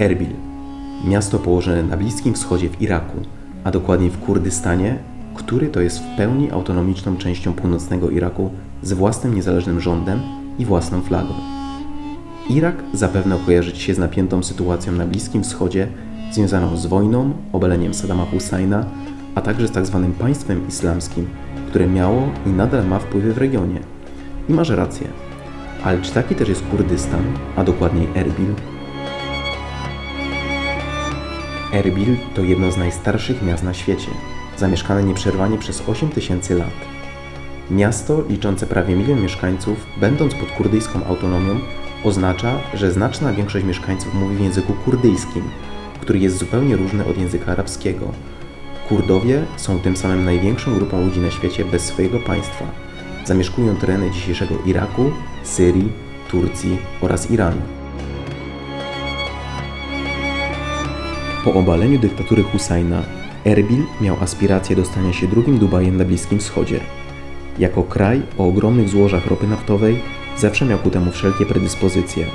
Erbil, miasto położone na Bliskim Wschodzie w Iraku, a dokładniej w Kurdystanie, który to jest w pełni autonomiczną częścią północnego Iraku z własnym niezależnym rządem i własną flagą. Irak zapewne kojarzyć się z napiętą sytuacją na Bliskim Wschodzie związaną z wojną, obaleniem Saddama Husajna, a także z tzw. państwem islamskim, które miało i nadal ma wpływy w regionie. I masz rację. Ale czy taki też jest Kurdystan, a dokładniej Erbil? Erbil to jedno z najstarszych miast na świecie, zamieszkane nieprzerwanie przez 8 tysięcy lat. Miasto liczące prawie milion mieszkańców, będąc pod kurdyjską autonomią, oznacza, że znaczna większość mieszkańców mówi w języku kurdyjskim, który jest zupełnie różny od języka arabskiego. Kurdowie są tym samym największą grupą ludzi na świecie bez swojego państwa. Zamieszkują tereny dzisiejszego Iraku, Syrii, Turcji oraz Iranu. Po obaleniu dyktatury Husajna, Erbil miał aspiracje do stania się drugim Dubajem na Bliskim Wschodzie. Jako kraj o ogromnych złożach ropy naftowej zawsze miał ku temu wszelkie predyspozycje.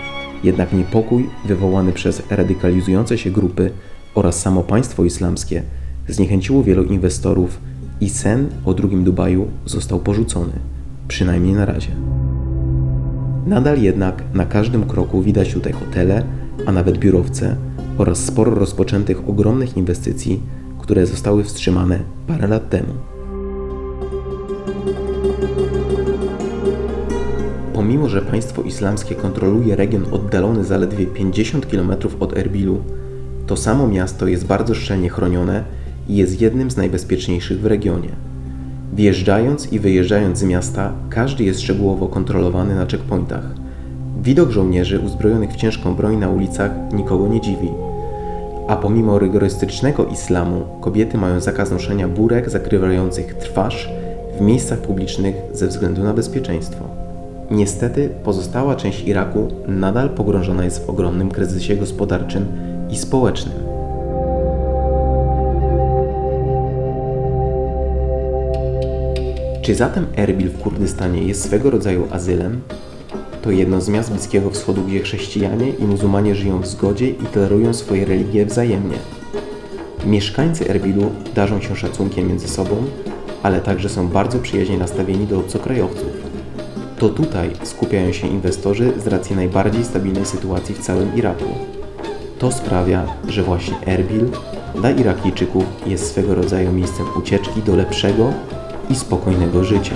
Jednak niepokój wywołany przez radykalizujące się grupy oraz samo państwo islamskie zniechęciło wielu inwestorów i sen o drugim Dubaju został porzucony, przynajmniej na razie. Nadal jednak na każdym kroku widać tutaj hotele, a nawet biurowce oraz sporo rozpoczętych ogromnych inwestycji, które zostały wstrzymane parę lat temu. Pomimo, że państwo islamskie kontroluje region oddalony zaledwie 50 km od Erbilu, to samo miasto jest bardzo szczelnie chronione i jest jednym z najbezpieczniejszych w regionie. Wjeżdżając i wyjeżdżając z miasta, każdy jest szczegółowo kontrolowany na checkpointach. Widok żołnierzy uzbrojonych w ciężką broń na ulicach nikogo nie dziwi. A pomimo rygorystycznego islamu, kobiety mają zakaz noszenia burek zakrywających twarz w miejscach publicznych ze względu na bezpieczeństwo. Niestety, pozostała część Iraku nadal pogrążona jest w ogromnym kryzysie gospodarczym i społecznym. Czy zatem Erbil w Kurdystanie jest swego rodzaju azylem? To jedno z miast Bliskiego Wschodu, gdzie chrześcijanie i muzułmanie żyją w zgodzie i tolerują swoje religie wzajemnie. Mieszkańcy Erbilu darzą się szacunkiem między sobą, ale także są bardzo przyjaźnie nastawieni do obcokrajowców. To tutaj skupiają się inwestorzy z racji najbardziej stabilnej sytuacji w całym Iraku. To sprawia, że właśnie Erbil dla Irakijczyków jest swego rodzaju miejscem ucieczki do lepszego i spokojnego życia.